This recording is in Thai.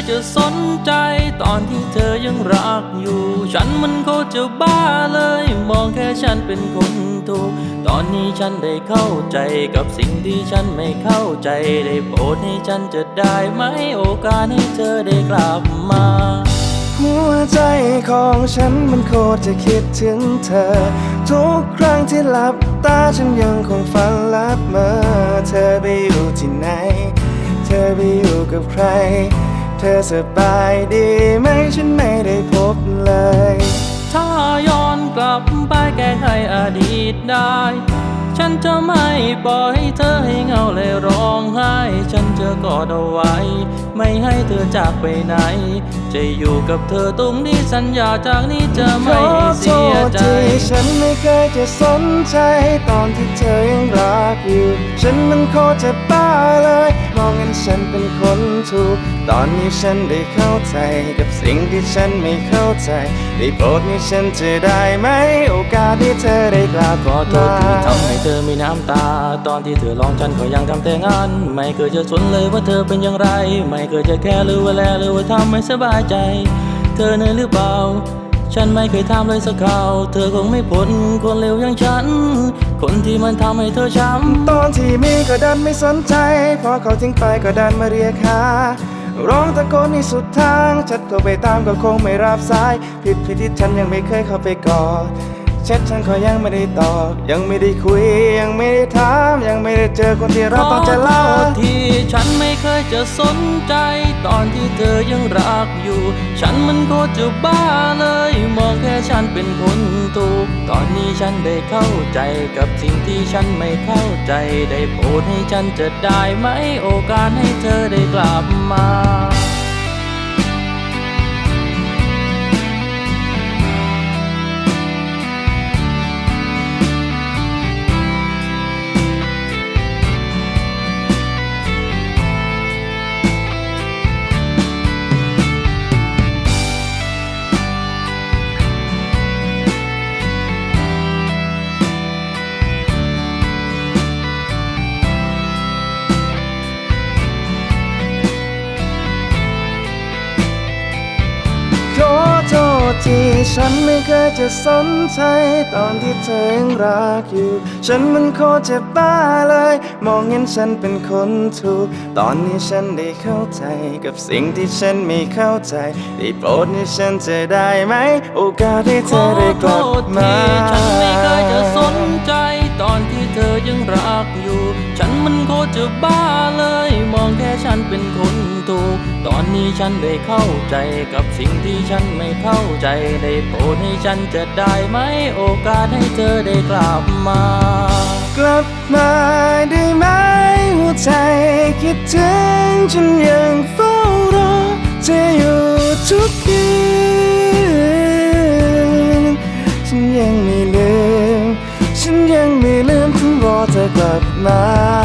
ยจะสนใจตอนที่เธอยังรักอยู่ ฉันมันโคตรจะบ้าเลย มองแค่ฉันเป็นคนถูก ตอนนี้ฉันได้เข้าใจกับสิ่งที่ฉันไม่เข้าใจ ได้โปรดให้ฉันจะได้ไหมโอกาสให้เธอได้กลับมา หัวใจของฉันมันโคตรจะคิดถึงเธอ ทุกครั้งที่หลับตาฉันยังคงฝันลับเมื่อเธอไปอยู่ที่ไหน เธอไปอยู่กับใคร เธอสบายดีไหมฉันไม่ได้พบเลย ถ้าย้อนกลับไปแก้ไขอดีตได้ ฉันจะไม่ปล่อยให้เธอให้เหงาเลยร้องไห้ ฉันจะกอดเอาไว้ ไม่ให้เธอจากไปไหน จะอยู่กับเธอตรงนี้สัญญาจากนี้จะขไม่อโทเสียษใจที่ฉันไม่เคยจะสนใจ ตอนที่เธอยังรักอยู่ ฉันมันโคตรจะบ้าเลยมองเห็น ฉันเป็นคนถูก ตอนนี้ฉันได้เข้าใจกับสิ่งที่ฉันไม่เข้าใจ ได้โปรดให้ฉันจะได้ไหม โอกาสที่เธอได้กลับขอโทษที่ทำให้เธอมีน้ำตา ตอนที่เธอร้องฉันก็ยังทำแต่งาน ไม่เคยจะสนเลยว่าเธอเป็นอย่างไร ไม่เคยจะแค่หรือว่าแลหรือว่าทำให้สบายใจ เธอเหนื่อยหรือเปล่า ฉันไม่เคยทำเลยสักคราว เธอคงไม่พ้นคนเลวอย่างฉัน คนที่มันทำให้เธอช้ำตอนที่มีก็ดันไม่สนใจ พอเขาทิ้งไปก็ดันมาเรียกหาร้องตะโกนให้สุดทางชัดโทรไปตามก็คงไม่รับสาย ผิดผิดที่ฉันยังไม่เคยเข้าไปกอดแชทฉันก็ยังไม่ได้ตอบ ยังไม่ได้คุย ยังไม่ได้ถาม ยังไม่ได้เจอคนที่เราต้องจะเล่าที่ฉันไม่เคยจะสนใจ ตอนที่เธอยังรัก อยู่ ฉันมันโคตรจะบ้าเลย มองแค่ฉันเป็นคนถูก ตอนนี้ฉันได้เข้าใจกับสิ่งที่ฉันไม่เข้าใจ ได้โปรดให้ฉันจะได้ไหมโอกาสให้เธอได้กลับมา ที่ฉันไม่เคยจะสนใจตอนที่เธอยังรักอยู่ ฉันมันโคตรจะบ้าเลย มองเห็นฉันเป็นคนถูก ตอนนี้ฉันได้เข้าใจกับสิ่งที่ฉันไม่เข้าใจ ได้โปรดให้ฉันจะได้ไหม โอกาสที่เธอได้กโทลับมาที่ฉันไม่เคยจะสนใจ อนที่เธอยังรักอยู่ ฉันมันโคตรจะบ้าเลย มองแค่ฉันเป็นคนถูก ตอนนี้ฉันได้เข้าใจกับสิ่งที่ฉันไม่เข้าใจ ได้โปรดให้ฉันจะได้ไหมโอกาสให้เธอได้กลับมา กลับมาได้ไหมหัวใจคิดถึงฉันยังเฝ้ารอเธออยู่ทุก นยั